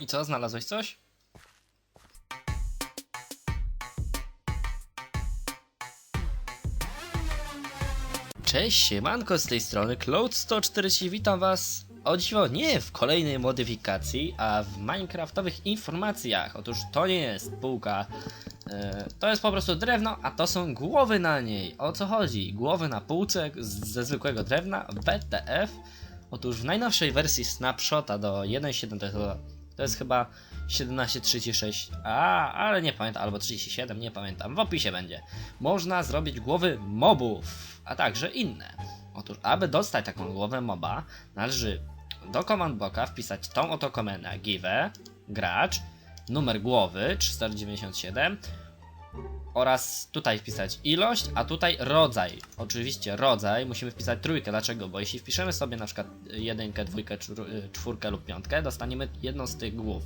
I co, znalazłeś coś? Cześć, siemanko z tej strony Cloud140, witam was o dziwo nie w kolejnej modyfikacji, a w minecraftowych informacjach. Otóż to nie jest półka, e, to jest po prostu drewno, a to są głowy na niej. O co chodzi? Głowy na półce ze zwykłego drewna, WTF. Otóż w najnowszej wersji snapshota do 1.7 to jest, chyba 1736, a, ale nie pamiętam, albo 37, nie pamiętam, w opisie będzie. Można zrobić głowy mobów, a także inne. Otóż, aby dostać taką głowę moba, należy do command blocka wpisać tą oto komendę give, gracz, numer głowy 397 oraz tutaj wpisać ilość, a tutaj rodzaj. Oczywiście rodzaj musimy wpisać trójkę. Dlaczego? Bo jeśli wpiszemy sobie na przykład jedynkę, dwójkę, y, czwórkę lub piątkę, dostaniemy jedną z tych głów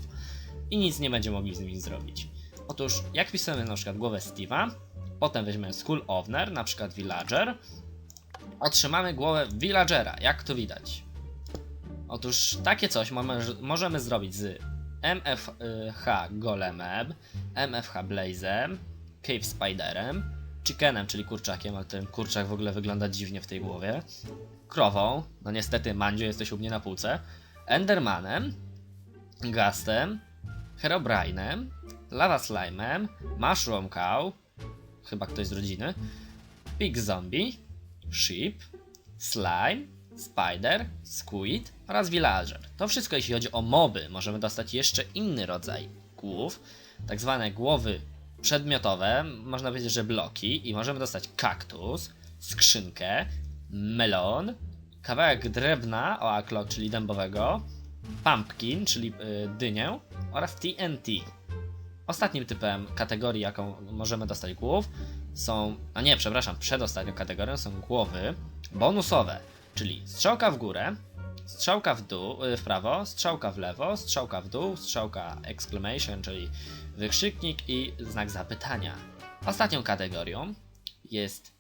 i nic nie będziemy mogli z nimi zrobić. Otóż jak wpisujemy na przykład głowę Steve'a, potem weźmiemy School Owner, na przykład Villager, otrzymamy głowę Villagera, jak to widać. Otóż takie coś możemy zrobić z MFH Golemem, MFH Blazem, Cave Spiderem, Chickenem, czyli kurczakiem, ale ten kurczak w ogóle wygląda dziwnie w tej głowie, Krową, no niestety Mandzio jesteś u mnie na półce, Endermanem, Gastem, Herobrine'em, Lava Slime'em, Mushroom Cow, chyba ktoś z rodziny, Pig Zombie, Sheep, Slime, Spider, Squid oraz Villager. To wszystko jeśli chodzi o moby. Możemy dostać jeszcze inny rodzaj głów, tak zwane głowy przedmiotowe, można powiedzieć, że bloki i możemy dostać kaktus, skrzynkę, melon, kawałek drewna, oaklok, czyli dębowego, pumpkin, czyli y, dynię oraz TNT. Ostatnim typem kategorii, jaką możemy dostać głów, są. A nie, przepraszam, przedostatnią kategorią są głowy bonusowe, czyli strzałka w górę, strzałka w dół, y, w prawo, strzałka w lewo, strzałka w dół, strzałka exclamation, czyli wykrzyknik i znak zapytania. Ostatnią kategorią jest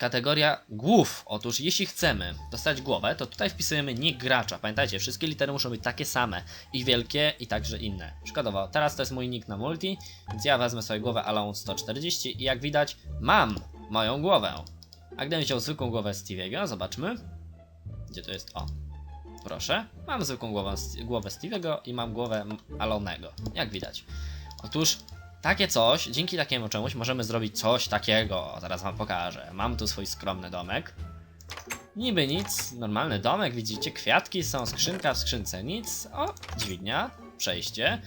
kategoria głów. Otóż jeśli chcemy dostać głowę, to tutaj wpisujemy nick gracza. Pamiętajcie, wszystkie litery muszą być takie same. I wielkie, i także inne. Przykładowo, teraz to jest mój nick na multi, więc ja wezmę sobie głowę Alone 140 i jak widać, mam moją głowę. A gdybym wziął zwykłą głowę Stevie'ego, zobaczmy. Gdzie to jest? O. Proszę. Mam zwykłą głowę, głowę Stevie'ego i mam głowę Alonego. Jak widać. Otóż takie coś, dzięki takiemu czemuś możemy zrobić coś takiego. Zaraz wam pokażę. Mam tu swój skromny domek. Niby nic, normalny domek, widzicie, kwiatki są, skrzynka w skrzynce, nic. O, dźwignia, przejście.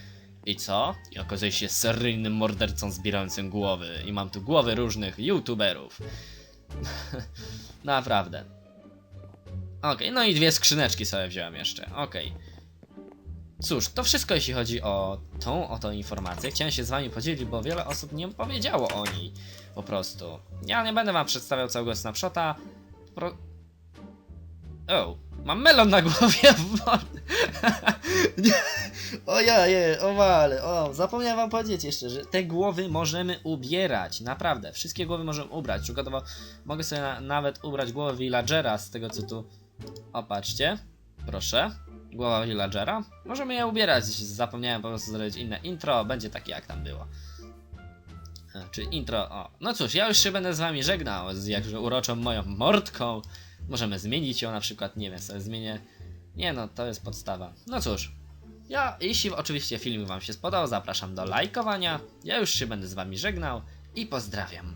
I co? I okazuje się seryjnym mordercą zbierającym głowy. I mam tu głowy różnych youtuberów. Naprawdę. Okej, no i dwie skrzyneczki sobie wziąłem jeszcze. Okej. Cóż, to wszystko jeśli chodzi o tą oto informację. Chciałem się z wami podzielić, bo wiele osób nie powiedziało o niej. Po prostu. Ja nie będę wam przedstawiał całego snapshota. Pro... O, mam melon na głowie. O ja, je, o wale, o, zapomniałem wam powiedzieć jeszcze, że te głowy możemy ubierać, naprawdę, wszystkie głowy możemy ubrać, przykładowo mogę sobie na, nawet ubrać głowę villagera z tego co tu, o patrzcie, proszę, głowa villagera, możemy je ubierać, zapomniałem po prostu zrobić inne intro, będzie takie jak tam było. E, Czy intro, o. No cóż, ja już się będę z wami żegnał z jakże uroczą moją mordką. Możemy zmienić ją na przykład, nie wiem, sobie zmienię. Nie no, to jest podstawa. No cóż, ja, jeśli oczywiście film wam się spodobał, zapraszam do lajkowania. Ja już się będę z wami żegnał i pozdrawiam.